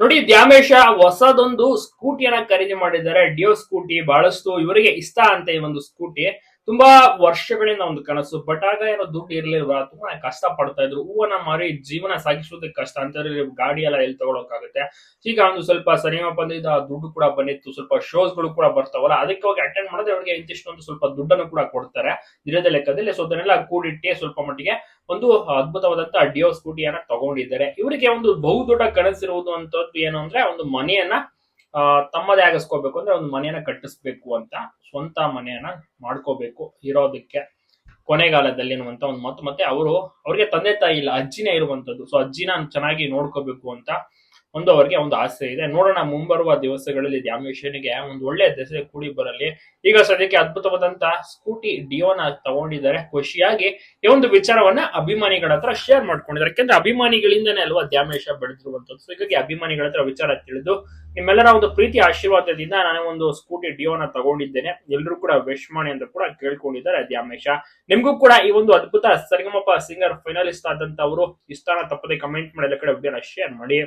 ನೋಡಿ, ದ್ಯಾಮೇಶ ಹೊಸದೊಂದು ಸ್ಕೂಟಿಯನ್ನ ಖರೀದಿ ಮಾಡಿದ್ದಾರೆ. ಡಿಯೋ ಸ್ಕೂಟಿ, ಬಹಳಷ್ಟು ಇವರಿಗೆ ಇಷ್ಟ ಅಂತ ಈ ಒಂದು ಸ್ಕೂಟಿ. ತುಂಬಾ ವರ್ಷಗಳಿಂದ ಒಂದು ಕನಸು ಬಟ್ ಆಗ ಏನೋ ದುಡ್ಡು ಇರ್ಲಿಲ್ವ? ತುಂಬಾ ಕಷ್ಟ ಪಡ್ತಾ ಇದ್ರು. ಹೂವನ್ನ ಮಾರಿ ಜೀವನ ಸಾಗಿಸೋದಕ್ಕೆ ಕಷ್ಟ. ಅಂತ ಗಾಡಿ ಎಲ್ಲ ಎಲ್ಲಿ ತಗೊಳಕಾಗುತ್ತೆ ಈಗ ಒಂದು ಸ್ವಲ್ಪ ಸನಿಮ ಬಂದಿದ್ದ ದುಡ್ಡು ಕೂಡ ಬಂದಿತ್ತು. ಸ್ವಲ್ಪ ಶೋಸ್ಗಳು ಕೂಡ ಬರ್ತಾವಲ್ಲ, ಅದಕ್ಕೆ ಹೋಗಿ ಅಟೆಂಡ್ ಮಾಡಿದ್ರೆ ಅವರಿಗೆ ಇಂತಿಷ್ಟೊಂದು ಸ್ವಲ್ಪ ದುಡ್ಡನ್ನು ಕೂಡ ಕೊಡ್ತಾರೆ. ದಿನದ ಲೆಕ್ಕದಲ್ಲಿ ಸೊ ಅದನ್ನೆಲ್ಲ ಕೂಡಿಟ್ಟೆ ಸ್ವಲ್ಪ ಮಟ್ಟಿಗೆ ಒಂದು ಅದ್ಭುತವಾದಂತಹ ಡಿಯೋ ಸ್ಕೂಟಿಯನ್ನ ತಗೊಂಡಿದ್ದಾರೆ. ಇವರಿಗೆ ಒಂದು ಬಹುದೊಡ್ಡ ಕನಸಿರುವುದು ಅಂತದ್ದು ಏನು ಅಂದ್ರೆ, ಒಂದು ಮನೆಯನ್ನ ತಮ್ಮದೇ ಆಗಿಸ್ಕೋಬೇಕು ಅಂದ್ರೆ ಒಂದು ಮನೆಯನ್ನ ಕಟ್ಟಿಸ್ಬೇಕು ಅಂತ, ಸ್ವಂತ ಮನೆಯನ್ನ ಮಾಡ್ಕೋಬೇಕು ಇರೋದಕ್ಕೆ ಕೊನೆಗಾಲದಲ್ಲಿ ಅನ್ನುವಂತ ಒಂದು ಮಾತು. ಮತ್ತೆ ಅವರು, ಅವ್ರಿಗೆ ತಂದೆ ತಾಯಿ ಇಲ್ಲ, ಅಜ್ಜಿನೇ ಇರುವಂತದ್ದು. ಸೊ ಅಜ್ಜಿನ ಚೆನ್ನಾಗಿ ನೋಡ್ಕೋಬೇಕು ಅಂತ ಒಂದು ಅವರಿಗೆ ಒಂದು ಆಸೆ ಇದೆ. ನೋಡೋಣ, ಮುಂಬರುವ ದಿವಸಗಳಲ್ಲಿ ದ್ಯಾಮೇಶನಿಗೆ ಒಂದು ಒಳ್ಳೆ ದೆಸೆ ಕೂಡಿ ಬರಲಿ. ಈಗ ಸದ್ಯಕ್ಕೆ ಅದ್ಭುತವಾದಂತಹ ಸ್ಕೂಟಿ ಡಿಯೋನ ತಗೊಂಡಿದ್ದಾರೆ. ಖುಷಿಯಾಗಿ ಈ ಒಂದು ವಿಚಾರವನ್ನ ಅಭಿಮಾನಿಗಳ ಹತ್ರ ಶೇರ್ ಮಾಡ್ಕೊಂಡಿದ್ದಾರೆ. ಯಾಕಂದ್ರೆ ಅಭಿಮಾನಿಗಳಿಂದನೇ ಅಲ್ವಾ ದ್ಯಾಮೇಶ ಬೆಳೆದಿರುವಂತದ್ದು ಸೊ ಹೀಗಾಗಿ ಅಭಿಮಾನಿಗಳ ಹತ್ರ ವಿಚಾರ ತಿಳಿದು ನಿಮ್ಮೆಲ್ಲರ ಒಂದು ಪ್ರೀತಿ ಆಶೀರ್ವಾದದಿಂದ ನಾನು ಒಂದು ಸ್ಕೂಟಿ ಡಿಯೋನ ತಗೊಂಡಿದ್ದೇನೆ. ಎಲ್ಲರೂ ಕೂಡ ವಿಶ್ ಮಾಡಿ ಅಂತ ಕೂಡ ಕೇಳ್ಕೊಂಡಿದ್ದಾರೆ ದ್ಯಾಮೇಶ. ನಿಮ್ಗೂ ಕೂಡ ಈ ಒಂದು ಅದ್ಭುತ ಸರಿಗಮಪ ಸಿಂಗರ್ ಫೈನಲಿಸ್ಟ್ ಆದಂತ ಅವರು ಇಷ್ಟಾನ ತಪ್ಪದೆ ಕಮೆಂಟ್ ಮಾಡಿ ಎಲ್ಲ ಕಡೆ ಶೇರ್ ಮಾಡಿ.